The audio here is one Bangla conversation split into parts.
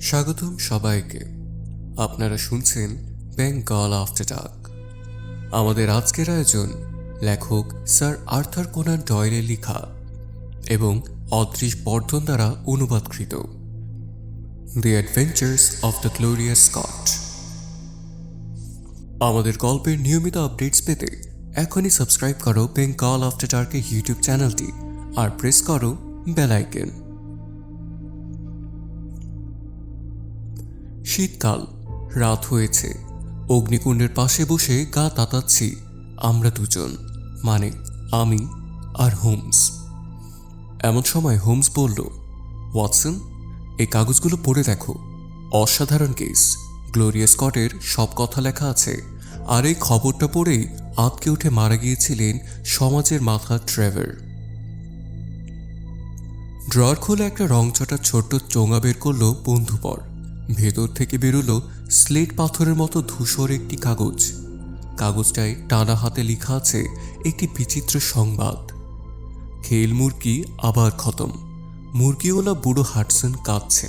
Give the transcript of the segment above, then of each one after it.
স্বাগতম সবাইকে। আপনারা শুনছেন বেঙ্গল আফটার ডাক আমাদের আজকের আয়োজন লেখক স্যার আর্থার কোনান ডয়েলের লেখা এবং অদৃশ বর্ধন দ্বারা অনুবাদকৃত। The adventures of the glorious Scott আমাদের গল্পের নিয়মিত আপডেটস পেতে এখনই সাবস্ক্রাইব করো বেঙ্গল আফটার ডার্কের ইউটিউব চ্যানেলটি আর প্রেস করো বেল শীতকাল, রাত হয়েছে। অগ্নিকুণ্ডের পাশে বসে গা তাতাচ্ছি আমরা দুজন মানে আমি আর হোমস। এমন সময় হোমস বলল, ওয়াটসন, এই কাগজগুলো পড়ে দেখো। অসাধারণ কেস। গ্লোরিয়া স্কটের সব কথা লেখা আছে। আর এই খবরটা পড়েই আতকে উঠে মারা গিয়েছিলেন সমাজের মাথা ট্রেভার। ড্রয়ার খুলে একটা রংচটা ছোট্ট চোঙা বের করল বন্ধুপর। ভেতর থেকে বেরোলো স্লেট পাথরের মতো ধূসর একটি কাগজ। কাগজটায় টানা হাতে লেখা আছে একটি বিচিত্র সংবাদ। খেল মুরগি আবার খতম। মুরগিওয়ালা বুড়ো হাটসন কাঁদছে।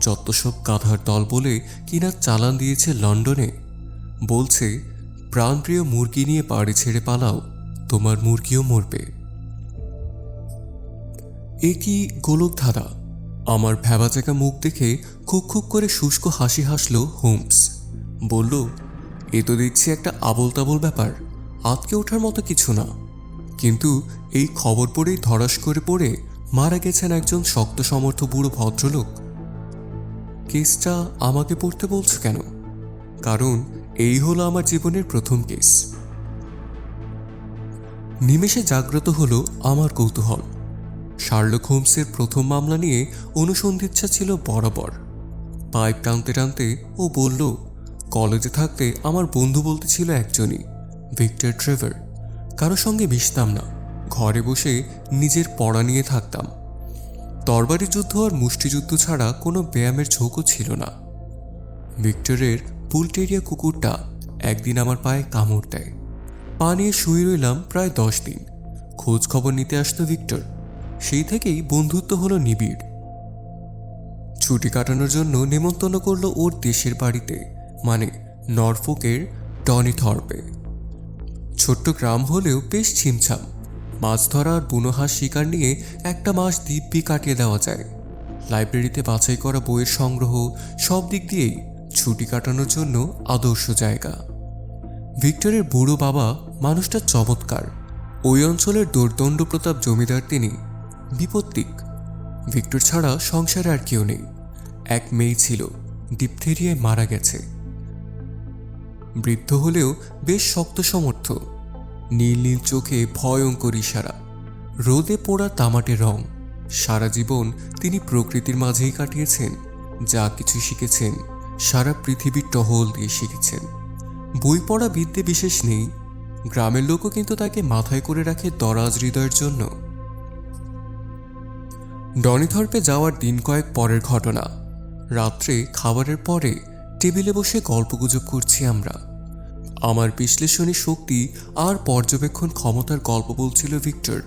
যত সব গাধার দল বলে কিনা চালান দিয়েছে লন্ডনে। বলছে, প্রাণপ্রিয় মুরগি নিয়ে বাড়ি ছেড়ে পালাও, তোমার মুরগিও মরবে। এ কি গোলক ধাঁধা আমার ভ্যাবাচাকা মুখ দেখে খুক খুক করে শুষ্ক হাসি হাসলো হোমস। বলল, এ তো দেখছি একটা আবল তাবল ব্যাপার। আতকে ওঠার মতো কিছু না। কিন্তু এই খবর পড়েই ধরাস করে পড়ে মারা গেছেন একজন শক্ত সমর্থ বুড়ো ভদ্রলোক। কেসটা আমাকে পড়তে বলছো কেন? কারণ এই হলো আমার জীবনের প্রথম কেস। নিমেষে জাগ্রত হলো আমার কৌতূহল। শার্লক হোমসের প্রথম মামলা নিয়ে অনুসন্ধিচ্ছা ছিল বরাবর। পাইপ টানতে টানতে ও বলল, কলেজে থাকতে আমার বন্ধু বলতে ছিল একজনই, ভিক্টর ট্রেভার। কারও সঙ্গে মিশতাম না, ঘরে বসে নিজের পড়া নিয়ে থাকতাম। তরবারি যুদ্ধ আর মুষ্টিযুদ্ধ ছাড়া কোনো ব্যায়ামের ঝোঁকও ছিল না। ভিক্টরের পুলটেরিয়া কুকুরটা একদিন আমার পায়ে কামড় দেয়। পা নিয়ে শুয়ে রইলাম প্রায় দশ দিন। খোঁজ খবর নিতে আসতো ভিক্টর। সেই থেকেই বন্ধুত্ব হলো নিবিড়। ছুটি কাটানোর জন্য নেমন্তন্ন করল ওর দেশের বাড়িতে মানে নরফোকের টনিথর্পে। ছোট্ট গ্রাম হলেও বেশ ছিমছাম। মাছ ধরা আর বুনো শিকার নিয়ে একটা মাস দিব্যি কাটিয়ে দেওয়া যায়। লাইব্রেরিতে বাছাই করা বইয়ের সংগ্রহ সব দিক দিয়েই ছুটি কাটানোর জন্য আদর্শ জায়গা। ভিক্টরের বুড়ো বাবা মানুষটা চমৎকার। ওই অঞ্চলের দোর্দণ্ড প্রতাপ জমিদার তিনি বিপত্তিক। ভিক্টর ছাড়া সংসারে আর কেউ নেই। এক মেয়ে ছিল, ডিপথেরিয়ায় মারা গেছে। বৃদ্ধ হলেও বেশ শক্ত সমর্থ। নীল নীল চোখে ভয়ঙ্কর ইশারা। রোদে পোড়া তামাটে রং। সারা জীবন তিনি প্রকৃতির মাঝেই কাটিয়েছেন, যা কিছু শিখেছেন, সারা পৃথিবীর টহল দিয়ে শিখেছেন। বই পড়া বিদ্যে বিশেষ নেই। গ্রামের লোকও কিন্তু তাকে মাথায় করে রাখে দরাজ হৃদয়ের জন্য। ডনিথর্পে যাওয়ার দিন কয়েক পরের ঘটনা। রাত্রে, খাবারের পরে টেবিলে বসে গল্পগুজব করছি আমরা। আমার বিশ্লেষণী শক্তি আর পর্যবেক্ষণ ক্ষমতার গল্প বলছিল ভিক্টর।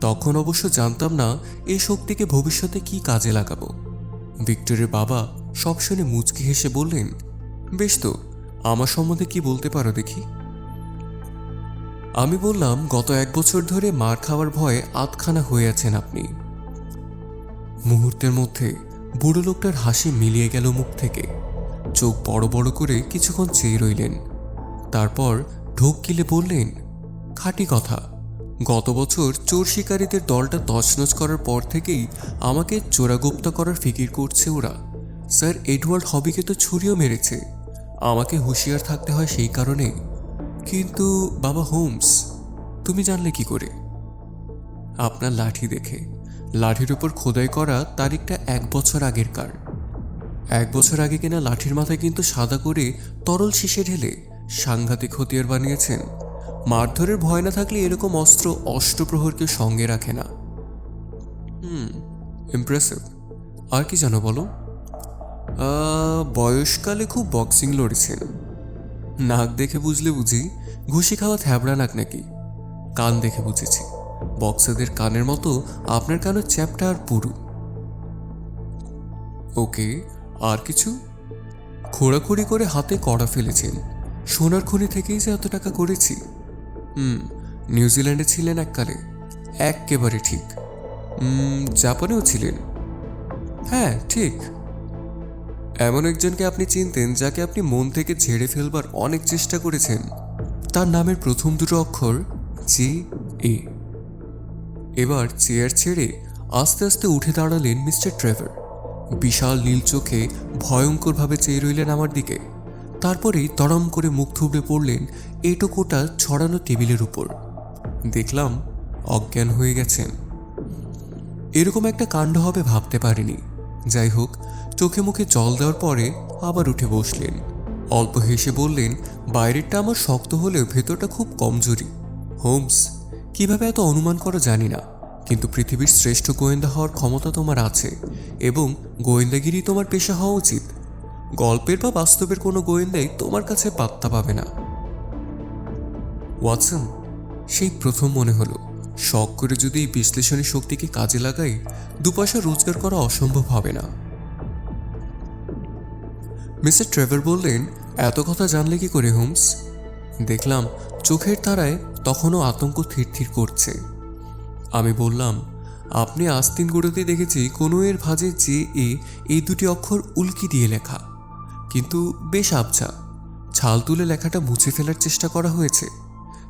তখন অবশ্য জানতাম না এই শক্তিকে ভবিষ্যতে কি কাজে লাগাবো। ভিক্টরের বাবা সব শুনে মুচকি হেসে বললেন, বেশ তো, আমার সম্বন্ধে কি বলতে পারো দেখি? আমি বললাম, গত এক বছর ধরে মার খাওয়ার ভয়ে আতখানা হয়ে আছেন আপনি। মুহূর্তের মধ্যে বুড়ো লোকটার হাসি মিলিয়ে গেল মুখ থেকে। চোখ বড় বড় করে কিছুক্ষণ চেয়ে রইলেন। তারপর ঢোক গিলে বললেন, খাঁটি কথা। গত বছর চোর শিকারীদের দলটা তছনছ করার পর থেকেই আমাকে চোরাগুপ্তা করার ফিকির করছে ওরা। স্যার, এডওয়ার্ড হবিকে তো ছুরিও মেরেছে। আমাকে হুঁশিয়ার থাকতে হয় সেই কারণে। কিন্তু বাবা হোমস, তুমি জানলে কি করে? আপনার লাঠি দেখে। লাঠির উপর খোদাই করা তারিখটা এক বছর আগের কার। এক বছর আগে কিনা লাঠির মাথায় কিন্তু সাদা করে তরল শীষে ঢেলে সাংঘাতিক হতিয়ার বানিয়েছেন। মারধরের ভয় না থাকলে এরকম অস্ত্র অষ্টপ্রহর কেউ সঙ্গে রাখে না। হুম ইমপ্রেসিভ আর কি জানো বলো? বয়সকালে খুব বক্সিং লড়েছেন। নাক দেখে বুঝলে বুঝি, ঘুষি খাওয়া থ্যাবড়া নাক নাকি? কান দেখে বুঝেছি। বক্সারদের কানের মতো আপনার কানও চ্যাপটা আর পুরু? ওকে, আর কিছু? খোঁড়াখুড়ি করে হাতে কড়া ফেলেছেন। সোনার খনি থেকেই যে এত টাকা করেছি। হুম, নিউজিল্যান্ডে ছিলেন এককালে। একেবারে ঠিক। জাপানেও ছিলেন। হ্যাঁ ঠিক। এমন একজনকে আপনি চিনতেন যাকে আপনি মন থেকে ঝেড়ে ফেলবার অনেক চেষ্টা করেছেন। তার নামের প্রথম দুটো অক্ষর জি, এ। এবার চেয়ার ছেড়ে আস্তে আস্তে উঠে দাঁড়ালেন মিস্টার ট্রেভার। বিশাল নীল চোখে ভয়ঙ্করভাবে চেয়ে রইলেন আমার দিকে। তারপরেই তরম করে মুখ থুবড়ে পড়লেন এটো কোটা ছড়ানো টেবিলের উপর। দেখলাম অজ্ঞান হয়ে গেছেন। এরকম একটা কাণ্ড হবে ভাবতে পারিনি। যাই হোক, চোখে মুখে জল দেওয়ার পরে আবার উঠে বসলেন। অল্প হেসে বললেন, বাইরেরটা আমার শক্ত হলেও ভেতরটা খুব কমজোরি। হোমস কীভাবে এত অনুমান করো জানি না, কিন্তু পৃথিবীর শ্রেষ্ঠ গোয়েন্দা হওয়ার ক্ষমতা তোমার আছে এবং গোয়েন্দাগিরি তোমার পেশা হওয়া উচিত। গল্পের বা বাস্তবের কোনো গোয়েন্দাই তোমার কাছে পাত্তা পাবে না। ওয়াটসন, সেই প্রথম মনে হলো, শখ করে যদি এই বিশ্লেষণী শক্তিকে কাজে লাগাই দু পয়সা রোজগার করা অসম্ভব হবে না। মিস্টার ট্রেভার বললেন, এত কথা জানলে কি করে, হোমস? দেখলাম, চোখের তারায় তখনও আতঙ্ক থির করছে। আমি বললাম, আপনি আস্তিন গড়েতে দেখেছি কোনো এর ভাজে যে এ, এই দুটি অক্ষর উল্কি দিয়ে লেখা। কিন্তু বেশ আবছা। ছাল তুলে লেখাটা মুছে ফেলার চেষ্টা করা হয়েছে।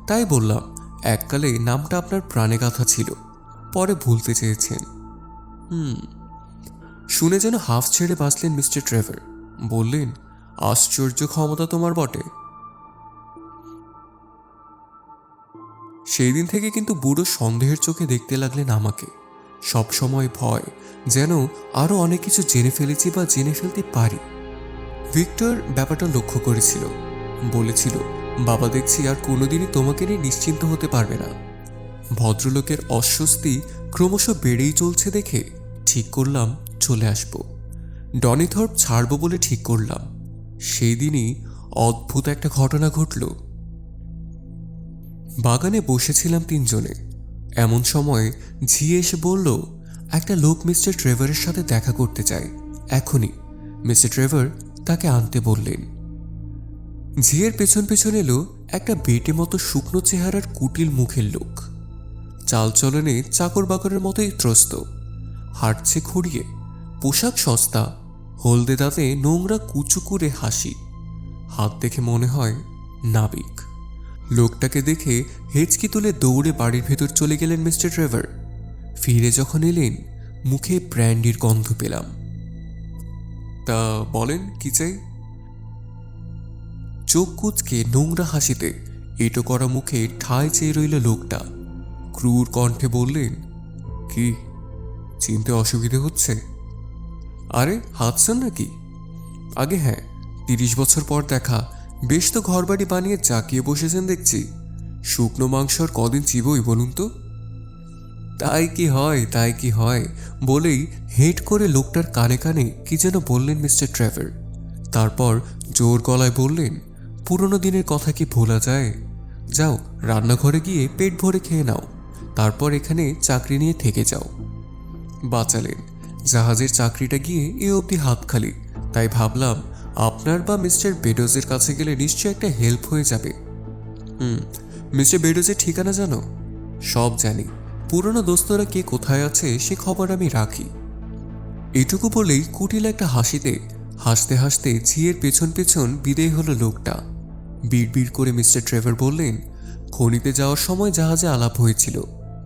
তাই বললাম, এককালে নামটা আপনার প্রাণে গাথা ছিল। পরে ভুলতে চেয়েছেন। হুম। শুনে যেন হাফ ছেড়ে বাঁচলেন মিস্টার ট্রেভার। বললেন, আশ্চর্য ক্ষমতা তোমার বটে। সেই দিন থেকে কিন্তু বুড়ো সন্দেহের চোখে দেখতে লাগলেন আমাকে। সব সময় ভয়, যেন আরও অনেক কিছু জেনে ফেলেছি বা জেনে ফেলতে পারি। ভিক্টর ব্যাপারটা লক্ষ্য করেছিল। বলেছিল, বাবা দেখছি আর কোনোদিনই তোমাকে নিয়ে নিশ্চিন্ত হতে পারবে না। ভদ্রলোকের অস্বস্তি ক্রমশ বেড়েই চলছে দেখে ঠিক করলাম, চলে আসব। ডনিথর্প ছাড়ব বলে ঠিক করলাম। সেই দিনই অদ্ভুত একটা ঘটনা ঘটল। বাগানে বসেছিলাম তিনজনে। এমন সময় ঝি এসে বলল, একটা লোক মিস্টার ট্রেভারের সাথে দেখা করতে চায় এখনই। মিস্টার ট্রেভার তাকে আনতে বললেন। ঝিয়ের পেছন পেছন এলো একটা বেটে মতো শুকনো চেহারার কুটিল মুখের লোক। চালচলনে চাকর বাকরের মতোই ত্রস্ত। হাঁটছে খুঁড়িয়ে, পোশাক সস্তা, হলদে দাঁতে নোংরা কুচু করে হাসি। হাত দেখে মনে হয় নাবিক। লোকটাকে দেখে হেঁচকি তুলে দৌড়ে বাড়ির ভেতর চলে গেলেন মিস্টার ট্রেভার। ফিরে যখন এলেন, মুখে ব্র্যান্ডির গন্ধ পেলাম। তা বলেন, কি চাই? চোখ কুচকে নোংরা হাসিতে এটো করা মুখে ঠায় চেয়ে রইল লোকটা। ক্রুর কণ্ঠে বললেন, কি, চিনতে অসুবিধে হচ্ছে? আরে, হাতছেন নাকি? আগে হ্যাঁ তিরিশ বছর পর দেখা বেশ তো ঘরবাড়ি বানিয়ে চাকিয়ে বসেছেন দেখছি। শুকনো মাংস আর কদিন চিবই বলুন তো? তাই কি হয়, তাই কি হয়, বলেই হেঁট করে লোকটার কানে কানে কি যেন বললেন মিস্টার ট্রেভার। তারপর জোর গলায় বললেন, পুরনো দিনের কথা কি ভোলা যায়? যাও, রান্নাঘরে গিয়ে পেট ভরে খেয়ে নাও। তারপর এখানে চাকরি নিয়ে থেকে যাও। বাঁচালেন। জাহাজের চাকরিটা গিয়ে এ অবধি হাত খালি, তাই ভাবলাম আপনার বা মিস্টার বেডোজের কাছে গেলে নিশ্চয়ই একটা হেল্প হয়ে যাবে। হুম, মিস্টার বেডোজের ঠিকানা জানো? সব জানি। পুরনো দোস্তরা কে কোথায় আছে সে খবর আমি রাখি। এটুকু বলেই কুটিল একটা হাসিতে, হাসতে হাসতে ঝিয়ের পেছন পেছন বিদেয় হলো লোকটা। বিড়বিড় করে মিস্টার ট্রেভার বললেন, খনিতে যাওয়ার সময় জাহাজে আলাপ হয়েছিল।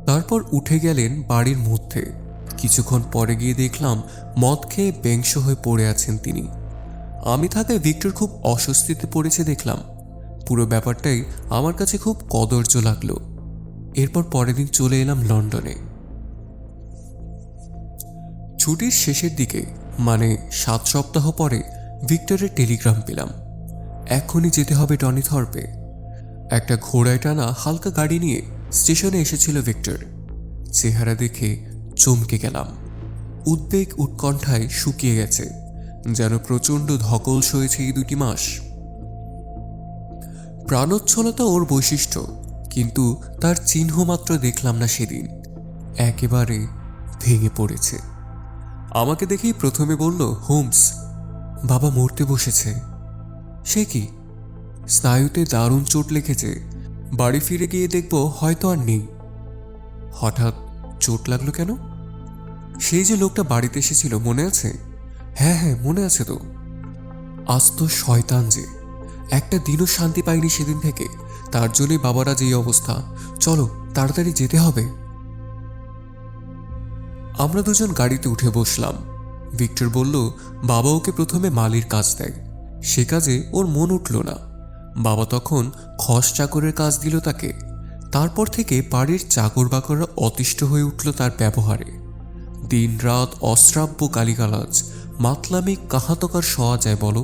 তারপর উঠে গেলেন বাড়ির মধ্যে। কিছুক্ষণ পরে গিয়ে দেখলাম মদ খেয়ে বেংশ হয়ে পড়ে আছেন তিনি। আমি থাকায় ভিক্টর খুব অস্বস্তিতে পড়েছে দেখলাম। পুরো ব্যাপারটাই আমার কাছে খুব কদর্য লাগল। এরপর পরের দিন চলে এলাম লন্ডনে। ছুটির শেষের দিকে মানে সাত সপ্তাহ পরে, ভিক্টরের টেলিগ্রাম পেলাম। এখনই যেতে হবে টনি থর্পে একটা ঘোড়ায় টানা হালকা গাড়ি নিয়ে স্টেশনে এসেছিল ভিক্টর। চেহারা দেখে চমকে গেলাম। উদ্বেগ উৎকণ্ঠায় শুকিয়ে গেছে। যেন প্রচণ্ড ধকল সয়েছে এই দুটি মাস। প্রাণোচ্ছলতা ওর বৈশিষ্ট্য, কিন্তু তার চিহ্ন মাত্র দেখলাম না সেদিন। একেবারে ভেঙে পড়েছে। আমাকে দেখেই প্রথমে বলল, হোমস, বাবা মরতে বসেছে। সে কি? স্নায়ুতে দারুণ চোট লেগেছে। বাড়ি ফিরে গিয়ে দেখব, হয়তো আর নেই। হঠাৎ চোট লাগল কেন? সেই যে লোকটা বাড়িতে এসেছিল, মনে আছে? হ্যাঁ হ্যাঁ মনে আছে তো। আজ তো শয়তান যে, একটা দিনও শান্তি পাইনি সেদিন থেকে। তার জন্যই বাবার এই অবস্থা। চলো, তাড়াতাড়ি যেতে হবে। আমরা দুজন গাড়িতে উঠে বসলাম। ভিক্টর বলল, বাবা ওকে প্রথমে মালির কাজ দেয়। সে কাজে ওর মন উঠল না। বাবা তখন খস চাকরের কাজ দিল তাকে। তারপর থেকে বাড়ির চাকর বাকররা অতিষ্ঠ হয়ে উঠল তার ব্যবহারে। দিনরাত অশ্রাব্য গালিগালাজ মাতলামি কাহাতকার সওয়া যায় বলো?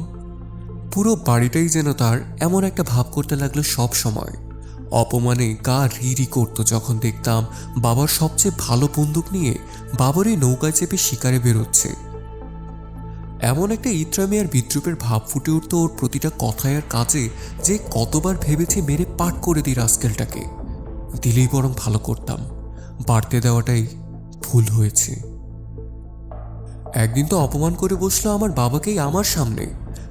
পুরো বাড়িটাই যেন তার এমন একটা ভাব করতে লাগল সব সময়। অপমানে গা রিরি করতো যখন দেখতাম বাবার সবচেয়ে ভালো বন্দুক নিয়ে বাবারই নৌকায় চেপে শিকারে বেরোচ্ছে। এমন একটা ইত্রামি আর বিদ্রুপের ভাব ফুটে উঠতো ওর প্রতিটা কথায় আর কাজে যে কতবার ভেবেছে মেরে পাট করে দিই রাস্কেলটাকে। দিলেই বরং ভালো করতাম। বাড়তে দেওয়াটাই ভুল হয়েছে। একদিন তো অপমান করে বসল আমার বাবাকেই আমার সামনে।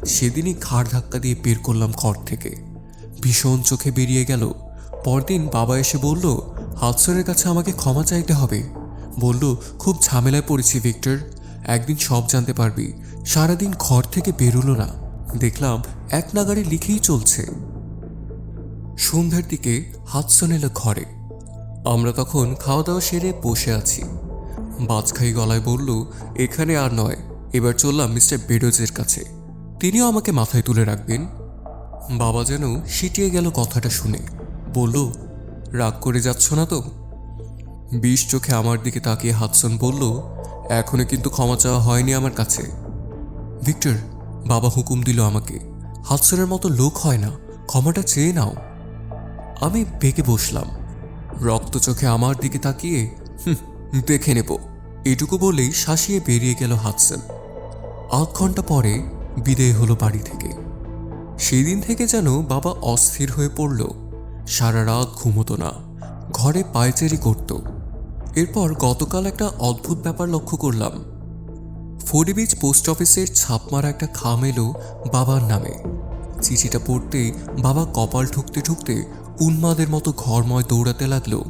সেদিনই ঘাড় ধাক্কা দিয়ে বের করলাম ঘর থেকে। ভীষণ চোখে বেরিয়ে গেল। পরদিন বাবা এসে বলল হাতসরের কাছে আমাকে ক্ষমা চাইতে হবে। বলল, খুব ঝামেলায় পড়েছি, ভিক্টর। একদিন সব জানতে পারবি। সারাদিন ঘর থেকে বেরোলো না। দেখলাম এক নাগারে লিখেই চলছে। সন্ধ্যার দিকে হাতসন এলো ঘরে। আমরা তখন খাওয়া দাওয়া সেরে বসে আছি। বাজখাই গলায় বলল এখানে আর নয় এবার চললাম মিস্টার বেডোজের কাছে। তিনিও আমাকে মাথায় তুলে রাখবেন। বাবা যেন সিটিয়ে গেল কথাটা শুনে। বলল রাগ করে যাচ্ছ না তো? বিষ চোখে আমার দিকে তাকিয়ে হাতসন বলল এখনও কিন্তু ক্ষমা চাওয়া হয়নি আমার কাছে। ভিক্টর বাবা হুকুম দিল আমাকে হাতসনের মতো লোক হয় না ক্ষমাটা চেয়ে নাও। আমি বেঁকে বসলাম। রক্ত চোখে আমার দিকে তাকিয়ে "হুঁ, দেখে নেব। এটুকু বলেই শাসিয়ে বেরিয়ে গেল হাতসন। আধ ঘণ্টা পরে বিদেয় হলো বাড়ি থেকে। সেই দিন থেকে যেন বাবা অস্থির হয়ে পড়ল। সারা রাত ঘুমতো না, ঘরে পায়চারি করত। এরপর গতকাল একটা অদ্ভুত ব্যাপার লক্ষ্য করলাম। ফরিবিচ পোস্ট অফিসের ছাপ মারা একটা খাম এলো বাবার নামে। চিঠিটা পড়তেই বাবা কপাল ঠুকতে ঠুকতে উন্মাদের মতো ঘরময় দৌড়াতে লাগল।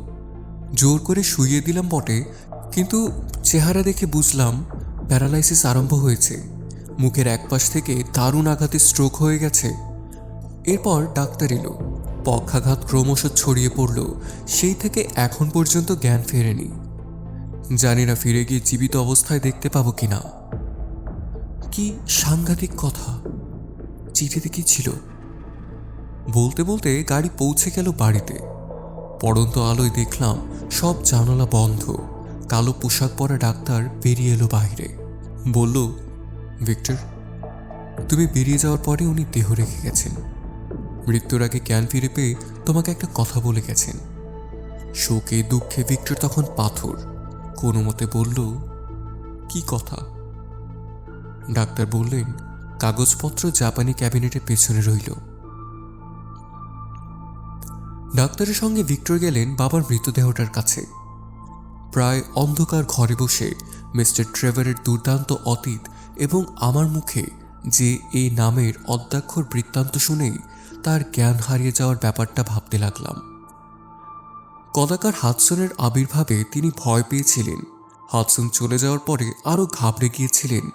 জোর করে শুইয়ে দিলাম বটে কিন্তু চেহারা দেখে বুঝলাম প্যারালাইসিস আরম্ভ হয়েছে। মুখের একপাশ থেকে দারুণ আঘাতে স্ট্রোক হয়ে গেছে। এরপর ডাক্তার এলো। পক্ষাঘাত ক্রমশ ছড়িয়ে পড়ল। সেই থেকে এখন পর্যন্ত জ্ঞান ফেরেনি। জানি না ফিরে গিয়ে জীবিত অবস্থায় দেখতে পাবো কিনা। কি সাংঘাতিক কথা। চিঠিতে কি ছিল? বলতে বলতে গাড়ি পৌঁছে গেল বাড়িতে। পড়ন্ত আলোয় দেখলাম সব জানালা বন্ধ। কালো পোশাক পরা ডাক্তার বেরিয়ে এলো বাইরে। বলল, ভিক্টর, তুমি বেরিয়ে যাওয়ার পরে উনি দেহ রেখে গেছেন। মৃত্যুর আগে জ্ঞান ফিরে পেয়ে তোমাকে একটা কথা বলে গেছেন। শোকে দুঃখে ভিক্টর তখন পাথর। কোনো মতে বলল, কি কথা? ডাক্তার বললেন, কাগজপত্র জাপানি ক্যাবিনেটের পেছনে রইল। ডাক্তারের সঙ্গে ভিক্টর গেলেন বাবার মৃতদেহটার কাছে। প্রায় অন্ধকার ঘরে বসে মিস্টার ট্রেভারের দুর্দান্ত অতীত এবং আমার মুখে যে এই নামের অদ্যাক্ষর বৃত্তান্ত শুনেই তার জ্ঞান হারিয়ে যাওয়ার ব্যাপারটা ভাবতে লাগলাম। কদাকার হাদসনের আবির্ভাবে তিনি ভয় পেয়েছিলেন। হাদসন চলে যাওয়ার পরে আরও ঘাবড়ে গিয়েছিলেন।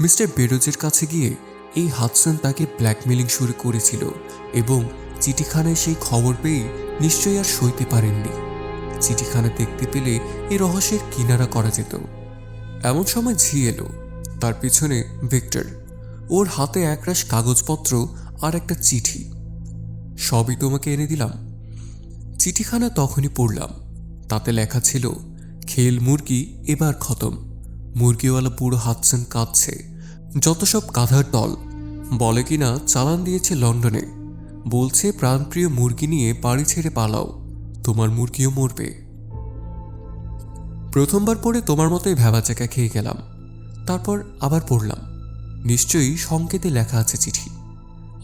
মিস্টার বেরোজের কাছে গিয়ে এই হাদসন তাকে ব্ল্যাকমেলিং শুরু করেছিল এবং চিঠিখানায় সেই খবর পেয়ে নিশ্চয়ই আর সইতে পারেননি। চিঠিখানা দেখতে পেলে এই রহস্যের কিনারা করা যেত। এমন সময় ঝি এলো। তার পিছনে ভিক্টর। ওর হাতে একরাশ কাগজপত্র আর একটা চিঠি। সবই তোমাকে এনে দিলাম। চিঠিখানা তখনই পড়লাম। তাতে লেখা ছিল, খেল মুরগি এবার খতম। মুরগিওয়ালা পুরো হাতছেন কাঁদছে। যত সব কাঁধার দল। বলে কিনা চালান দিয়েছে লন্ডনে। বলছে প্রাণপ্রিয় মুরগি নিয়ে বাড়ি ছেড়ে পালাও। তোমার মুরগিও মরবে। প্রথমবার পড়ে তোমার মতোই ভ্যাবাচাকা খেয়ে গেলাম। তারপর আবার পড়লাম। নিশ্চয়ই সংকেতে লেখা আছে চিঠি।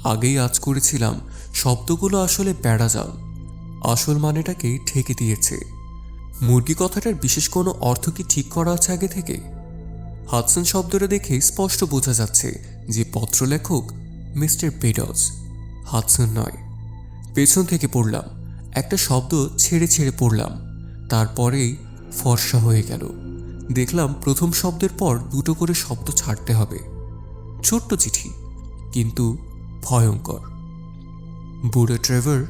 আগেই আজ করেছিলাম, শব্দগুলো আসলে বেড়াজাল আসল মানেটাকে ঠেকে দিয়েছে। মুরগি কথাটার বিশেষ কোনো অর্থ কি ঠিক করা আছে আগে থেকে? হাদসন শব্দটা দেখে স্পষ্ট বোঝা যাচ্ছে যে পত্রলেখক মিস্টার বেডজ। হাদসন নয়। পেছন থেকে পড়লাম। একটা শব্দ ছেড়ে ছেড়ে পড়লাম। তারপরেই ফর্সা হয়ে গেল। দেখলাম প্রথম শব্দের পর দুটো করে শব্দ ছাড়তে হবে। ছোট্ট চিঠি, কিন্তু ভয়ঙ্কর। বুড়ো ট্রেভার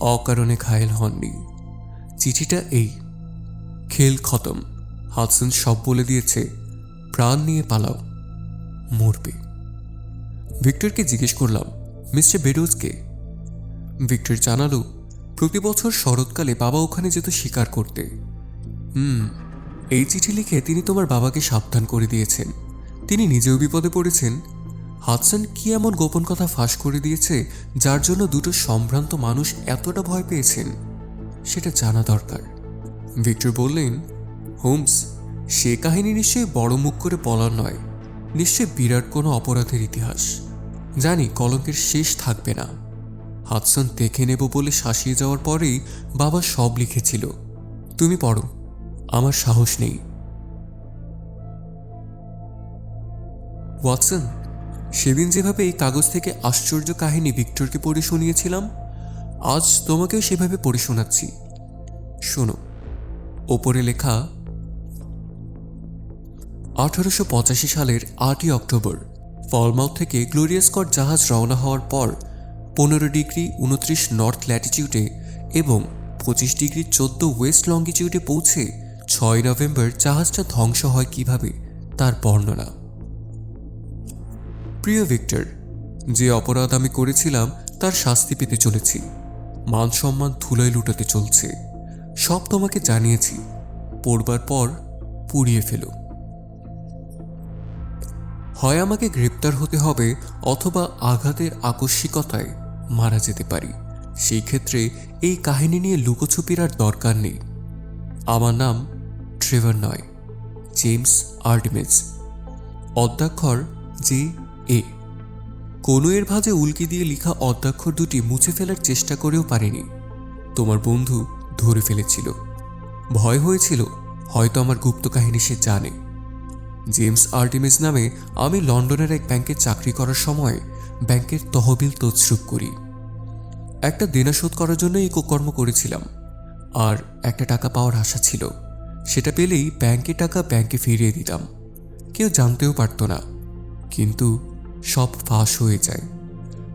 অকারণে ঘায়েল হননি। চিঠিটা এই, খেল খতম হাদসন সব বলে দিয়েছে, প্রাণ নিয়ে পালাও, মরবে। ভিক্টরকে জিজ্ঞেস করলাম, মিস্টার বেডোজকে ভিক্টর জানালো প্রতি বছর শরৎকালে বাবা ওখানে যেত শিকার করতে। হুম, এই চিঠি লিখে তিনি তোমার বাবাকে সাবধান করে দিয়েছেন। তিনি নিজেও বিপদে পড়েছেন। হাদসন কি এমন গোপন কথা ফাঁস করে দিয়েছে, যার জন্য দুটো সম্ভ্রান্ত মানুষ এতটা ভয় পেয়েছেন, সেটা জানা দরকার। ভিক্টর বললেন, হোমস, সে কাহিনী নিশ্চয়ই বড় মুখ করে বলার নয়। নিশ্চয় বিরাট কোনো অপরাধের ইতিহাস। জানি কলঙ্কের শেষ থাকবে না। হাদসন দেখে নেব বলে শাসিয়ে যাওয়ার পরেই বাবা সব লিখেছিল। তুমি পড়ো, আমার সাহস নেই। ওয়াটসন, সেদিন যেভাবে এই কাগজ থেকে আশ্চর্য কাহিনী ভিক্টরকে পড়ে শুনিয়েছিলাম, আজ তোমাকেও সেভাবে পড়ে শোনাচ্ছি। শোনো, ওপরে লেখা, আঠারোশো পঁচাশি সালের আটই অক্টোবর, ফলমাউথ থেকে গ্লোরিয়াসকট জাহাজ রওনা হওয়ার পর পনেরো ডিগ্রি উনত্রিশ নর্থ ল্যাটিটিউডে এবং পঁচিশ ডিগ্রি চোদ্দ ওয়েস্ট লঙ্গিটিউডে পৌঁছে ছয় নভেম্বর জাহাজটা ধ্বংস হয় কীভাবে তার বর্ণনা। প্রিয় ভিক্টর, যে অপরাধ আমি করেছিলাম তার শাস্তি পেতে চলেছি। মান সম্মান ধুলোয় লুটাতে চলছে। সব তোমাকে জানিয়েছি। পড়বার পর পুড়িয়ে ফেলো। হয় আমাকে গ্রেপ্তার হতে হবে অথবা আঘাতের আকস্মিকতায় মারা যেতে পারি। সেই ক্ষেত্রে এই কাহিনী নিয়ে লুকোছুপির আর দরকার নেই। আমার নাম ট্রেভার নয়, জেমস আর্টমেজ অদ্যাক্ষর জে এ। কোনো এর ভাঁজে উল্কি দিয়ে লেখা অদ্যাক্ষর দুটি মুছে ফেলার চেষ্টা করেও পারিনি। তোমার বন্ধু ধরে ফেলেছিল। ভয় হয়েছিল, হয়তো আমার গুপ্ত কাহিনী সে জানে। জেমস আর্টিমিস নামে আমি লন্ডনের এক ব্যাংকে চাকরি করার সময় ব্যাংকের তহবিল তছরূপ করি। একটা দেনা শোধ করার জন্য এই কর্ম করেছিলাম। আর একটা টাকা পাওয়ার আশা ছিল। সেটা পেলেই ব্যাংকে টাকা ব্যাংকে ফিরিয়ে দিতাম। কেউ জানতেও পারতো না। কিন্তু সব ফাঁস হয়ে যায়।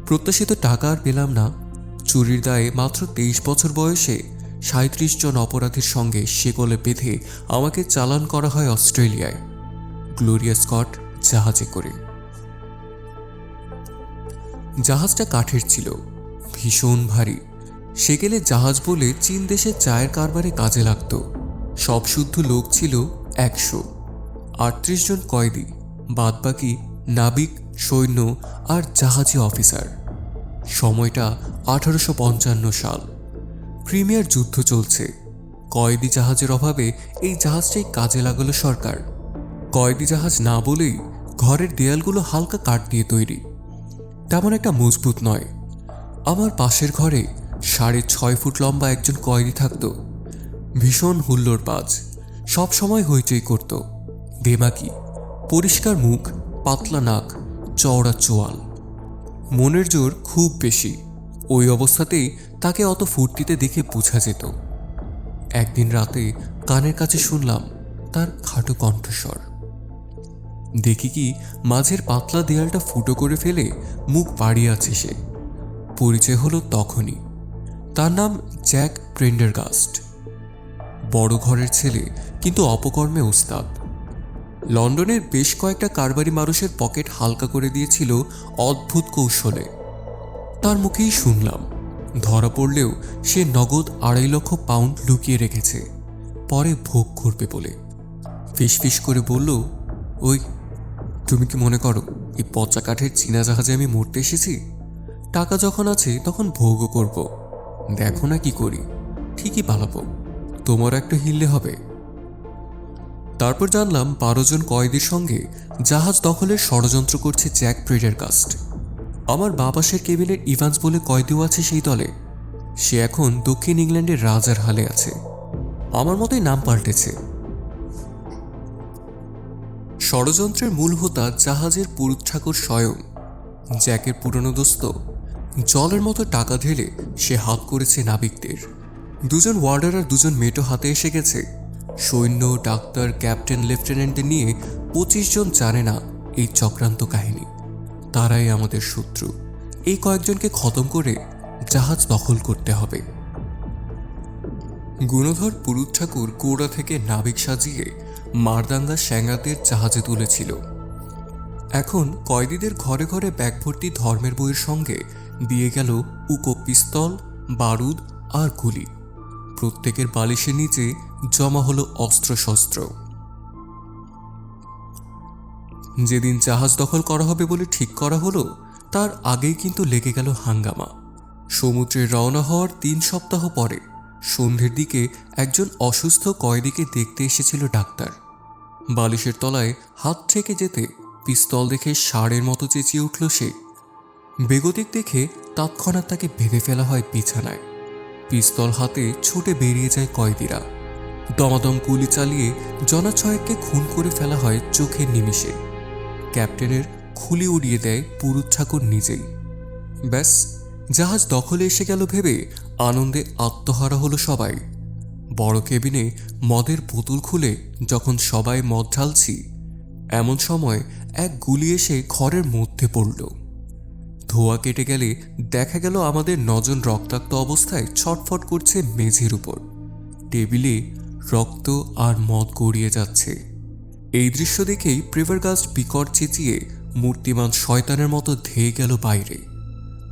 প্রত্যাশিত টাকা আর পেলাম না। চুরির দায়ে মাত্র তেইশ বছর বয়সে সাঁত্রিশ জন অপরাধীর সঙ্গে সেকলে বেঁধে আমাকে চালান করা হয় অস্ট্রেলিয়ায়। গ্লোরিয়া স্কট জাহাজে করে। জাহাজটা কাঠের ছিল, ভীষণ ভারী। সেকেলে জাহাজ বলে চীন দেশের চায়ের কারবারে কাজে লাগতো। সব শুদ্ধ লোক ছিল একশো। আটত্রিশ জন কয়েদি, বাদবাকি নাবিক, সৈন্য আর জাহাজি অফিসার। সময়টা আঠারোশো পঞ্চান্ন সাল। ক্রিমিয়ার যুদ্ধ চলছে। কয়েদি জাহাজের অভাবে এই জাহাজটাই কাজে লাগালো সরকার। কয়েদি জাহাজ না বলেই ঘরের দেয়ালগুলো হালকা কাঠ দিয়ে তৈরি। তেমন একটা মজবুত নয়। আমার পাশের ঘরে সাড়ে ছয় ফুট লম্বা একজন কয়েদি থাকতো। ভীষণ হুল্লোড় পাজ সব সময় হইচই করত। বেমাকি, পরিষ্কার মুখ, পাতলা নাক, চওড়া চোয়াল। মনের জোর খুব বেশি, ওই অবস্থাতেই তাকে অত ফুর্তিতে দেখে বোঝা যেত। একদিন রাতে কানের কাছে শুনলাম তার খাটো কণ্ঠস্বর। দেখি কি মাঝের পাতলা দেয়ালটা ফুটো করে ফেলে মুখ বাড়িয়ে আছে সে। পরিচয় হলো তখনই। তার নাম জ্যাক প্রেন্ডারগাস্ট। বড় ঘরের ছেলে, কিন্তু অপকর্মে ওস্তাদ। লন্ডনের বেশ কয়েকটা কারবারি মানুষের পকেট হালকা করে দিয়েছিল অদ্ভুত কৌশলে। তার মুখেই শুনলাম, ধরা পড়লেও সে নগদ আড়াই লক্ষ পাউন্ড লুকিয়ে রেখেছে, পরে ভোগ করবে বলে। ফিস করে বলল, ওই তুমি কি মনে করো, এই পচা কাঠের চীনা জাহাজে আমি মরতে এসেছি? টাকা যখন আছে, তখন ভোগও করব। দেখো না কি করি, ঠিকই পালাবো। তোমার একটা হিললে হবে। তারপর জানলাম বারো জন কয়েদির সঙ্গে জাহাজ দখলের ষড়যন্ত্র করছে জ্যাক প্রেডার কাস্ট আমার বাবাসের কেবিনের ইভান্স বলে কয়েদিও আছে সেই দলে। সে এখন দক্ষিণ ইংল্যান্ডের রাজার হালে আছে। আমার মতোই নাম পাল্টেছে। ষড়যন্ত্রের মূল হোতা জাহাজের পুরুত ঠাকুর স্বয়ং। জ্যাকের পুরনো দোস্ত, জলের মতো টাকা ঢেলে সে হাত করেছে নাবিকদের। দুজন ওয়ার্ডার আর দুজন মেটো হাতে এসে গেছে। সৈন্য, ডাক্তার, ক্যাপ্টেন, লেফটেন্যান্টদের নিয়ে পঁচিশ জন জানে না এই চক্রান্ত কাহিনী। তারাই আমাদের শত্রু। এই কয়েকজনকে খতম করে জাহাজ দখল করতে হবে। গুণধর পুরুত ঠাকুর কোড়া থেকে নাবিক সাজিয়ে মারদাঙ্গা স্যাঙ্গাদের জাহাজে তুলেছিল। এখন কয়েদিদের ঘরে ঘরে ব্যাগ ভর্তি ধর্মের বইয়ের সঙ্গে দিয়ে গেল উকো পিস্তল, বারুদ আর গুলি। প্রত্যেকের বালিশের নিচে জমা হলো অস্ত্রশস্ত্র। যেদিন জাহাজ দখল করা হবে বলে ঠিক করা হলো, তার আগেই কিন্তু লেগে গেল হাঙ্গামা। সমুদ্রে রওনা হওয়ার তিন সপ্তাহ পরে সন্ধ্যের দিকে একজন অসুস্থ কয়েদিকে দেখতে এসেছিল ডাক্তার। বালিশের তলায় হাত থেকে যেতে পিস্তল দেখে ষাঁড়ের মতো চেঁচিয়ে উঠল সে। বেগতিক দেখে তৎক্ষণাৎ তাকে বেঁধে ফেলা হয় বিছানায়। পিস্তল হাতে ছুটে বেরিয়ে যায় কয়েদিরা। দমাদম গুলি চালিয়ে জনা ছয়েককে খুন করে ফেলা হয় চোখের নিমিষে। ক্যাপ্টেনের খুলি উড়িয়ে দেয় পুরুত ঠাকুর নিজেই। ব্যাস, জাহাজ দখলে এসে গেল ভেবে আনন্দে আত্মহারা হলো সবাই। বড় কেবিনে মদের বোতল খুলে যখন সবাই মদ ঢালছি, এমন সময় এক গুলি এসে ঘরের মধ্যে পড়ল। ধোয়া কেটে গেলে দেখা গেল আমাদের নজন রক্তাক্ত অবস্থায় ছটফট করছে মেঝের উপর। টেবিলে রক্ত আর মদ গড়িয়ে যাচ্ছে। এই দৃশ্য দেখেই প্রিভারগাস্ট বিকট চেঁচিয়ে মূর্তিমান শয়তানের মতো ধেয়ে গেল বাইরে।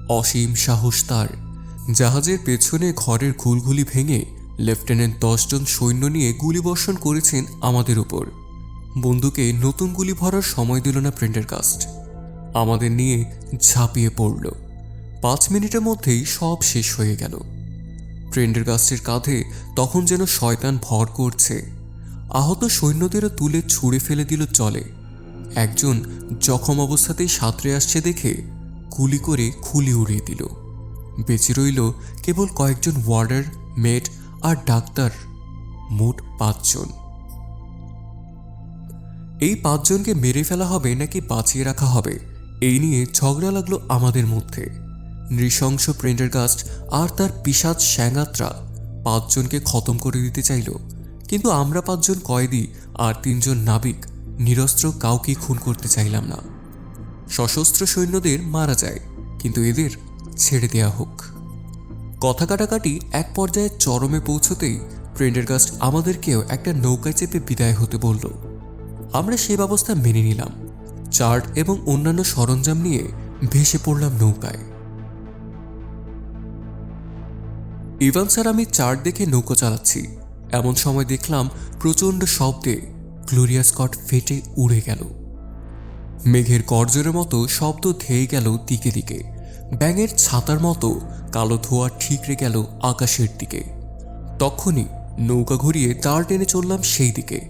অসীম সাহস তার। জাহাজের পেছনে ঘরের ঘুলঘুলি ভেঙে লেফটেন্যান্ট দশজন সৈন্য নিয়ে গুলিবর্ষণ করেছেন আমাদের উপর। বন্দুকে নতুন গুলি ভরার সময় দিল না প্রিন্টারকাস্ট। আমাদের নিয়ে ঝাঁপিয়ে পড়ল। পাঁচ মিনিটের মধ্যেই সব শেষ হয়ে গেল। প্রেন্ডারগাস্টের কাঁধে তখন যেন শয়তান ভর করছে। আহত সৈন্যদেরও তুলে ছুঁড়ে ফেলে দিল চলে। একজন জখম অবস্থাতেই সাঁতরে আসছে দেখে গুলি করে খুলি উড়িয়ে দিল। বেঁচে রইল কেবল কয়েকজন ওয়ার্ডার মেড আর ডাক্তার, মোট পাঁচজন। এই পাঁচজনকে মেরে ফেলা হবে নাকি বাঁচিয়ে রাখা হবে, এই নিয়ে ঝগড়া লাগল আমাদের মধ্যে। নৃশংস প্রেন্ডারগাস্ট আর তার পিসাজ শ্যাঙাত্রা পাঁচজনকে খতম করে দিতে চাইল, কিন্তু আমরা পাঁচজন কয়েদি আর তিনজন নাবিক নিরস্ত্র কাউকে খুন করতে চাইলাম না। সশস্ত্র সৈন্যদের মারা যায়, কিন্তু এদের ছেড়ে দেয়া হোক। কথা কাটাকাটি এক পর্যায়ে চরমে পৌঁছতেই প্রেন্ডারগাস্ট আমাদেরকেও একটা নৌকায় চেপে বিদায় হতে বলল। আমরা সে ব্যবস্থা মেনে নিলাম। চার্ট এবং অন্যান্য সরঞ্জাম নিয়ে ভেসে পড়লাম নৌকায়। ইভান স্যার, আমি চার্ট দেখে নৌকো চালাচ্ছি। এমন সময় দেখলাম প্রচণ্ড শব্দে গ্লোরিয়া স্কট ফেটে উড়ে গেল। মেঘের গর্জনের মতো শব্দ ধেয়ে গেল দিকে দিকে। ব্যাঙের ছাতার মতো কালো ধোয়া ঠিকরে গেল আকাশের দিকে। তখনই নৌকা ঘুরিয়ে তার টেনে চললাম সেই দিকে।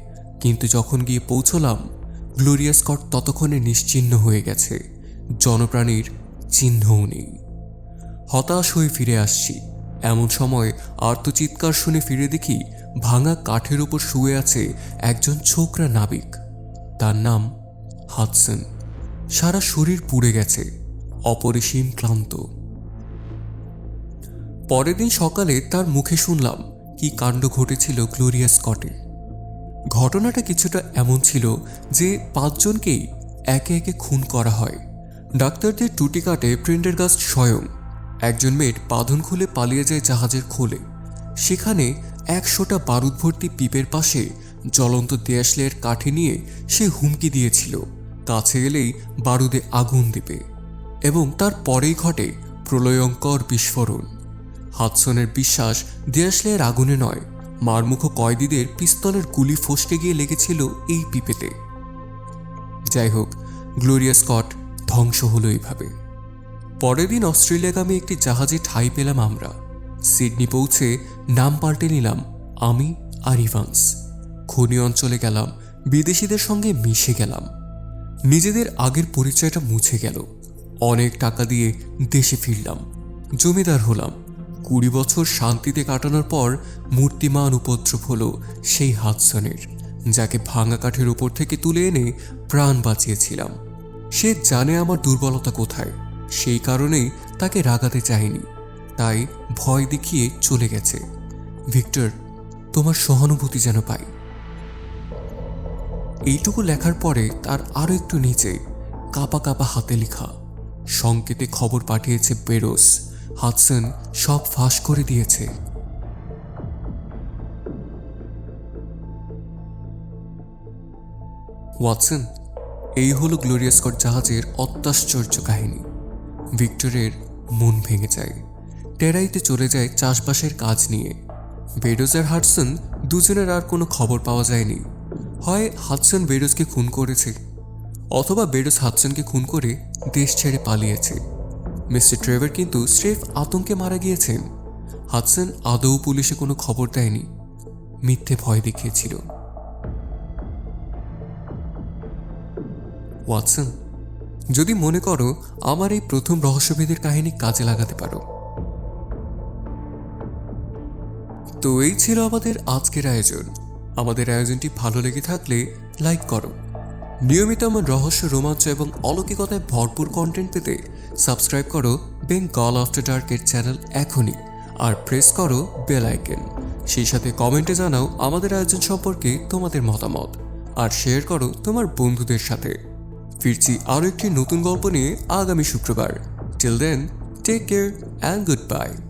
কিন্তু যখন গিয়ে পৌঁছলাম গ্লোরিয়া স্কট ততক্ষণে নিশ্চিহ্ন হয়ে গেছে। জনপ্রাণীর চিহ্নও নেই। হতাশ হয়ে ফিরে আসছি। এমন সময় আর্তচিৎকার শুনে ফিরে দেখি ভাঙা কাঠের ওপর শুয়ে আছে একজন ছোকরা নাবিক। তার নাম হাদসন। সারা শরীর পুড়ে গেছে। অপরিসীম ক্লান্ত। পরের দিন সকালে তার মুখে শুনলাম কি কাণ্ড ঘটেছিল গ্লোরিয়া স্কটে। ঘটনাটা কিছুটা এমন ছিল যে পাঁচজনকেই একে একে খুন করা হয়। ডাক্তারদের টুটি কাটে প্রিন্টারগাস্ট স্বয়ং। একজন মেয়ের বাঁধন খুলে পালিয়ে যায় জাহাজের খোলে। সেখানে একশোটা বারুদ ভর্তি পিপের পাশে জ্বলন্ত দেয়াশলের কাঠি নিয়ে সে হুমকি দিয়েছিল। কাছে এলেই বারুদে আগুন দেবে। এবং তার পরেই ঘটে প্রলয়ঙ্কর বিস্ফোরণ। হাদসনের বিশ্বাস দেয়াশলের আগুনে নয়, মারমুখ কয়েদিদের পিস্তলের গুলি ফসকে গিয়ে লেগেছিল এই পিপেতে। যাই হোক, গ্লোরিয়া স্কট ধ্বংস হলো এইভাবে। পরের দিন অস্ট্রেলিয়াগামী একটি জাহাজে ঠাঁই পেলাম আমরা। সিডনি পৌঁছে নাম পাল্টে নিলাম আমি আর ইভান্স। খনি অঞ্চলে গেলাম, বিদেশিদের সঙ্গে মিশে গেলাম। নিজেদের আগের পরিচয়টা মুছে গেল। অনেক টাকা দিয়ে দেশে ফিরলাম। জমিদার হলাম। কুড়ি বছর শান্তিতে কাটানোর পর মূর্তিমান উপদ্রব হলো সেই হাদসনের যাকে ভাঙা কাঠের উপর থেকে তুলে এনে প্রাণ বাঁচিয়েছিলাম। সে জানে আমার দুর্বলতা কোথায়, সেই কারণেই তাকে রাগাতে চাইনি, তাই ভয় দেখিয়ে চলে গেছে। ভিক্টর, তোমার সহানুভূতি যেন পাই। এইটুকু লেখার পরে তার আরও একটু নিচে কাপা কাপা হাতে লেখা সংকেতে খবর পাঠিয়েছে বেরোস হাদসন সব ফাঁস করে দিয়েছে। ওয়াটসন, এই হলো গ্লোরিয়া স্কট জাহাজের অত্যাশ্চর্য কাহিনী। ভিক্টরের মন ভেঙে যায়। টেরাইতে চলে যায় চাষবাসের কাজ নিয়ে। বেডোজ আর হাডসন দুজনের আর কোনো খবর পাওয়া যায়নি। হয় হাডসন বেডোজকে খুন করেছে অথবা বেডোজ হাডসনকে খুন করে দেশ ছেড়ে পালিয়েছে। মিস্টার ট্রেভার কিন্তু স্রেফ আতঙ্কে মারা গিয়েছেন। হাডসন আদৌ পুলিশে কোনো খবর দেয়নি। মিথ্যে ভয় দেখিয়েছিল। ওয়াটসন, যদি মনে করো, আমার এই প্রথম রহস্যভেদের কাহিনী কাজে লাগাতে পারো। তো এই ছিল আমাদের আজকের আয়োজন। আমাদের আয়োজনটি ভালো লেগে থাকলে লাইক করো। নিয়মিত আমার রহস্য, রোমাঞ্চ এবং অলৌকিকতায় ভরপুর কন্টেন্ট পেতে সাবস্ক্রাইব করো বেঙ্গল আফটার ডার্কের চ্যানেল এখনই আর প্রেস করো বেল সেই সাথে কমেন্টে জানাও আমাদের আয়োজন সম্পর্কে তোমাদের মতামত আর শেয়ার করো তোমার বন্ধুদের সাথে। ফিরছি আরও একটি নতুন গল্প নিয়ে আগামী শুক্রবার। Till then take care and goodbye